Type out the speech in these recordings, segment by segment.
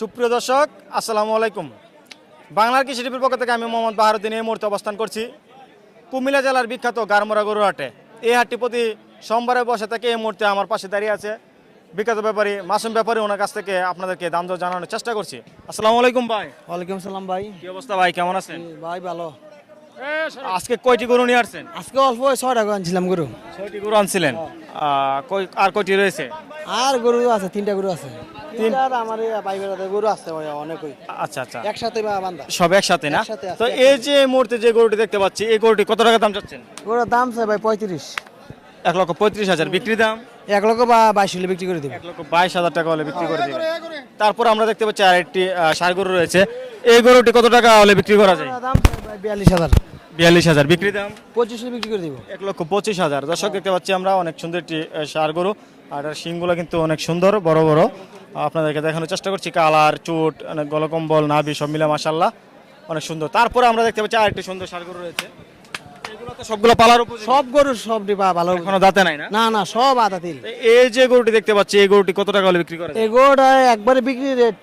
সুপ্রিয় দর্শক আসসালামু আলাইকুম। বাংলার কৃষি টিভির পক্ষ থেকে আমি মোহাম্মদ বাহারুদ্দিন এই মুহূর্তে অবস্থান করছি কুমিল্লা জেলার বিখ্যাত গারমোরা গরুর হাটে। এই হাটটি প্রতি সোমবারে বসে থেকে এই মুহূর্তে আমার পাশে দাঁড়িয়ে আছে বিখ্যাত ব্যাপারী মাসুম ব্যাপারী ওনার কাছ থেকে আপনাদেরকে দাম দর জানানোর চেষ্টা করছি। আসসালামু আলাইকুম ভাই। ওয়ালাইকুম সালাম ভাই। কি অবস্থা ভাই কেমন আছেন? ভাই ভালো। আজকে কয়টি গরু নিয়ে আসছেন? আজকে অল্প ওই ছয় টাকা আনছিলাম গরু। ছয়টি গরু আনছিলেন। কই- আর কয়টি রয়েছে? আর গরু আছে তিনটা গরু আছে। তিনটা আমার এই গরু আছে অনেকই। আচ্ছা আচ্ছা। একসাথে বা বান্ধা সব একসাথে না? তো এই যে মুহূর্তে যে গরুটি দেখতে পাচ্ছি এই গরুটি কত টাকা দাম চাচ্ছেন? গরুর দাম চাই ভাই পঁয়ত্রিশ। এক লক্ষ পঁয়ত্রিশ হাজার। বিক্রি দাম? এক লক্ষ বা বাইশ হলে বিক্রি করে দিব। এক লক্ষ বাইশ হাজার টাকা হলে বিক্রি করে দেবে তারপর আমরা দেখতে পাচ্ছি আরেকটি ষাঁড় গরু রয়েছে। এই গরুটি কত টাকা হলে বিক্রি করা যায়? দাম বিয়াল্লিশ হাজার। বিয়াল্লিশ হাজার। বিক্রি দাম? পঁচিশ বিক্রি করে দিব। এক লক্ষ পঁচিশ হাজার। দর্শক দেখতে পাচ্ছি আমরা অনেক সুন্দর একটি ষাঁড় গরু। আর শিংগুলো কিন্তু অনেক সুন্দর বড় বড়। আপনাদেরকে দেখানোর চেষ্টা করছি কালার চুট গলকম্বল নাভি সব মিলে মাসাল্লাহ অনেক সুন্দর। তারপরে আমরা দেখতে পাচ্ছি আরেকটি সুন্দর ষাঁড় গরু রয়েছে। সবগুলো পালার উপর সব গরু সব দিবা ভালো। এখনও দাঁতে নাই না? না না সব এই যে গরুটি দেখতে পাচ্ছি এই গরুটি কত টাকা হলে বিক্রি করে এই গরুটা একবারে বিক্রি রেট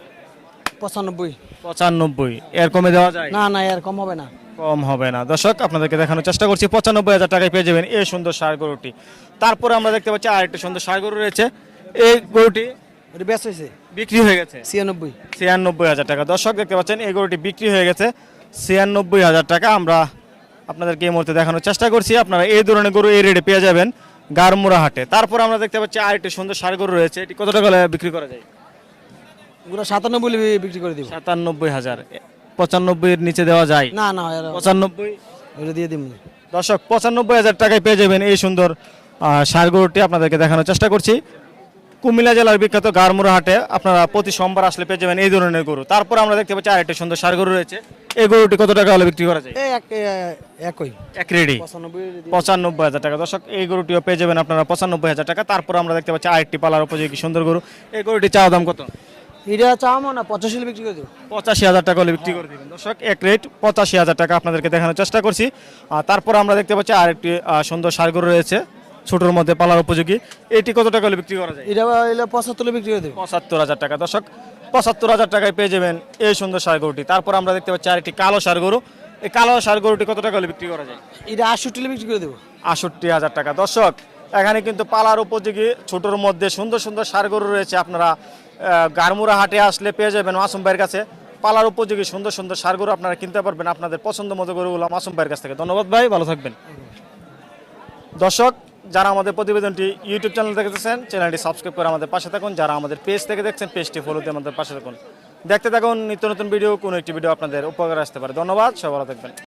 পঁচানব্বই। পঁচানব্বই। এর কমে দেওয়া যায়? না না এর কম হবে না। কম হবে না। দর্শক আপনাদেরকে দেখানোর চেষ্টা করছি পঁচানব্বই হাজার টাকায় পেয়ে যাবেন এই সুন্দর সার গরুটি। তারপরে আমরা দেখতে পাচ্ছি আরেকটি সুন্দর সার গরু রয়েছে। এই গরুটি হয়েছে? বিক্রি হয়ে গেছে। ছিয়ানব্বই। ছিয়ানব্বই হাজার টাকা। দর্শক দেখতে পাচ্ছেন এই গরুটি বিক্রি হয়ে গেছে। ছিয়ানব্বই হাজার টাকা আমরা আপনাদেরকে এই মুহূর্তে দেখানোর চেষ্টা করছি। আপনারা এই ধরনের গরু এই রেটে পেয়ে যাবেন গারমুরা হাটে। তারপর আমরা দেখতে পাচ্ছি আরেকটি সুন্দর সার গরু রয়েছে। এটি কত টাকা বিক্রি করা যায়? সাতানব্বই বিক্রি করে দিব। সাতানব্বই হাজার। পঁচানব্বই এর নিচে দেওয়া যায়। না না পঁচানব্বই ওটা দিয়ে দিব দর্শক পঁচানব্বই হাজার টাকায় পেয়ে যাবেন এই সুন্দর ষাঁড় গরুটি আপনাদেরকে দেখানোর চেষ্টা করছি। কুমিল্লা জেলার বিখ্যাত গারমুরা হাটে আপনারা প্রতি সোমবার আসলে পেয়ে যাবেন এই ধরনের গরু। তারপর আমরা দেখতে পাচ্ছি আরেকটি সুন্দর ষাঁড় গরু রয়েছে। এই গরুটি কত টাকা হলে বিক্রি করা যায়? একই। এক রেডি। পঁচানব্বই পঁচানব্বই হাজার টাকা। দর্শক এই গরুটিও পেয়ে যাবেন আপনারা পঁচানব্বই হাজার টাকা। তারপর আমরা দেখতে পাচ্ছি আরেকটি পালার উপযোগী সুন্দর গরু। এই গরুটি চাওয়া দাম কত? এটা চাও না পঁচাশি হলে বিক্রি করে দেবো। পঁচাশি হাজার টাকা হলে বিক্রি করে দিবেন। দর্শক এক রেট পঁচাশি হাজার টাকা আপনাদেরকে দেখানোর চেষ্টা করছি। আর তারপর আমরা দেখতে পাচ্ছি আরেকটি সুন্দর সার গরু রয়েছে ছোটোর মধ্যে পালার উপযোগী। এটি কত টাকা হলে বিক্রি করা যায়? এটা হলে পঁচাত্তর বিক্রি করে দেবো। পঁচাত্তর হাজার টাকা। দর্শক পঁচাত্তর হাজার টাকায় পেয়ে যাবেন এই সুন্দর সার গরুটি। তারপর আমরা দেখতে পাচ্ছি আরেকটি কালো সার গরু। এই কালো সার গরুটি কত টাকা হলে বিক্রি করা যায়? এটা আটষট্টি হলে বিক্রি করে দেবো। আষট্টি হাজার টাকা। দর্শক এখানে কিন্তু পালার উপযোগী, ছোটোর মধ্যে সুন্দর সুন্দর গরু রয়েছে আপনারা গারমুরা হাটে আসলে পেয়ে যাবেন মাসুম ভাইয়ের কাছে। পালার উপযোগী সুন্দর সুন্দর গরু আপনারা কিনতে পারবেন আপনাদের পছন্দ মতো গরুগুলো মাসুম ভাইয়ের কাছ থেকে। ধন্যবাদ ভাই, ভালো থাকবেন। দর্শক, যারা আমাদের প্রতিবেদনটি ইউটিউব চ্যানেল দেখতেছেন, চ্যানেলটি সাবস্ক্রাইব করে আমাদের পাশে থাকুন। যারা আমাদের পেজ থেকে দেখছেন, পেজটি ফলো দিয়ে আমাদের পাশে থাকুন। দেখতে থাকুন, নিত্য নতুন ভিডিও, কোনো একটি ভিডিও আপনাদের উপকার আসতে পারে। ধন্যবাদ, সবাই ভালো থাকবেন।